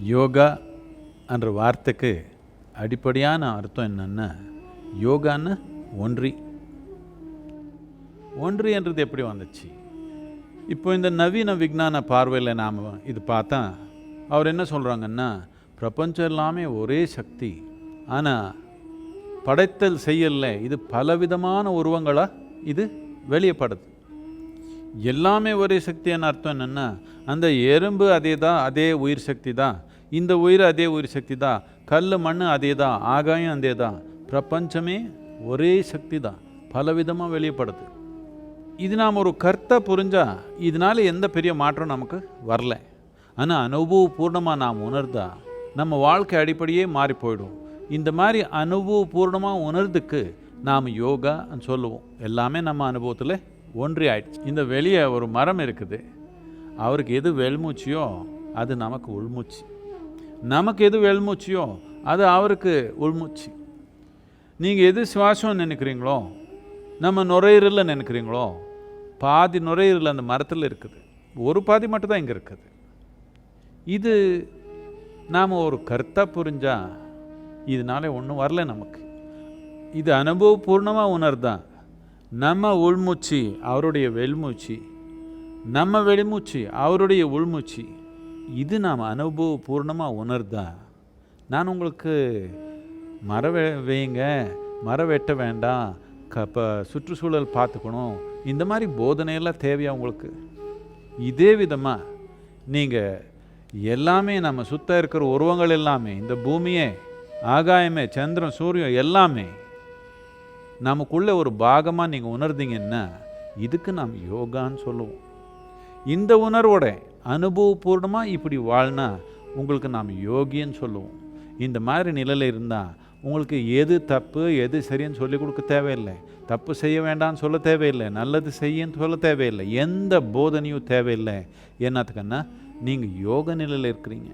யோகா என்ற வார்த்தைக்கு அடிப்படையான அர்த்தம் என்னென்னா யோகான்னு ஒன்றி. ஒன்றி என்றது எப்படி வந்துச்சு? இப்போ இந்த நவீன விஞ்ஞான பார்வையில் நாம் இது பார்த்தா அவர் என்ன சொல்கிறாங்கன்னா பிரபஞ்சம் எல்லாமே ஒரே சக்தி. ஆனால் படைத்தல் செய்யல இது பலவிதமான உருவங்களாக இது வெளியப்படுது எல்லாமே ஒரே சக்தியான அர்த்தம் என்னென்னா அந்த எறும்பு அதே தான் அதே உயிர் சக்தி தான் இந்த உயிர் அதே உயிர் சக்தி தான் கல் மண் அதே தான் ஆகாயம் அதே தான் பிரபஞ்சமே ஒரே சக்தி தான் பலவிதமாக வெளியப்படுது இது நாம் ஒரு கருத்தை புரிஞ்சால் இதனால எந்த பெரிய மாற்றம் நமக்கு வரல. ஆனால் அனுபவபூர்ணமாக நாம் உணர்ந்தா நம்ம வாழ்க்கை அடிப்படையே மாறி போயிடும். இந்த மாதிரி அனுபவபூர்ணமாக உணர்றதுக்கு நாம் யோகான்னு சொல்லுவோம். எல்லாமே நம்ம அனுபவத்தில் ஒன்றி ஆயிடுச்சு இந்த வெளியே ஒரு மரம் இருக்குது. அவருக்கு எது வெள்மூச்சியோ அது நமக்கு உள்மூச்சு. நமக்கு எது வெள்மூச்சியோ அது அவருக்கு உள்மூச்சு. நீங்கள் எது சுவாசம் நினைக்கிறீங்களோ நம்ம நுரையீரலில் நினைக்கிறீங்களோ பாதி நுரையீரல் அந்த மரத்தில் இருக்குது. ஒரு பாதி மட்டும்தான் இங்கே இருக்குது. இது நாம் ஒரு கருத்தாக புரிஞ்சால் இதனால ஒன்றும் வரல நமக்கு. இது அனுபவபூர்ணமாக உணர்தான். நம்ம உள்மூச்சு அவருடைய வெள்மூச்சு. நம்ம வெளிமூச்சு அவருடைய உள்மூச்சு. இது நாம் அனுபவபூர்ணமாக உணர்தா நான் உங்களுக்கு மரம் வே வையுங்க மரம் வெட்ட வேண்டாம். க இப்போ சுற்றுச்சூழல் பார்த்துக்கணும். இந்த மாதிரி போதனையெல்லாம் தேவையா உங்களுக்கு? இதே விதமாக நீங்கள் எல்லாமே நம்ம சுத்த இருக்கிற உருவங்கள் எல்லாமே இந்த பூமியே ஆகாயமே சந்திரன் சூரியன் எல்லாமே நமக்குள்ளே ஒரு பாகமாக நீங்கள் உணர்ந்தீங்கன்னா இதுக்கு நாம் யோகான்னு சொல்லுவோம். இந்த உணர்வோட அனுபவபூர்ணமாக இப்படி வாழ்னா உங்களுக்கு நாம் யோகின்னு சொல்லுவோம். இந்த மாதிரி நிலையில் இருந்தால் உங்களுக்கு எது தப்பு எது சரின்னு சொல்லி கொடுக்க தேவையில்லை. தப்பு செய்ய வேண்டாம்னு சொல்ல தேவையில்லை. நல்லது செய்யன்னு சொல்ல தேவையில்லை. எந்த போதனையும் தேவையில்லை. என்னத்துக்குன்னா நீங்கள் யோக நிலையில் இருக்கிறீங்க.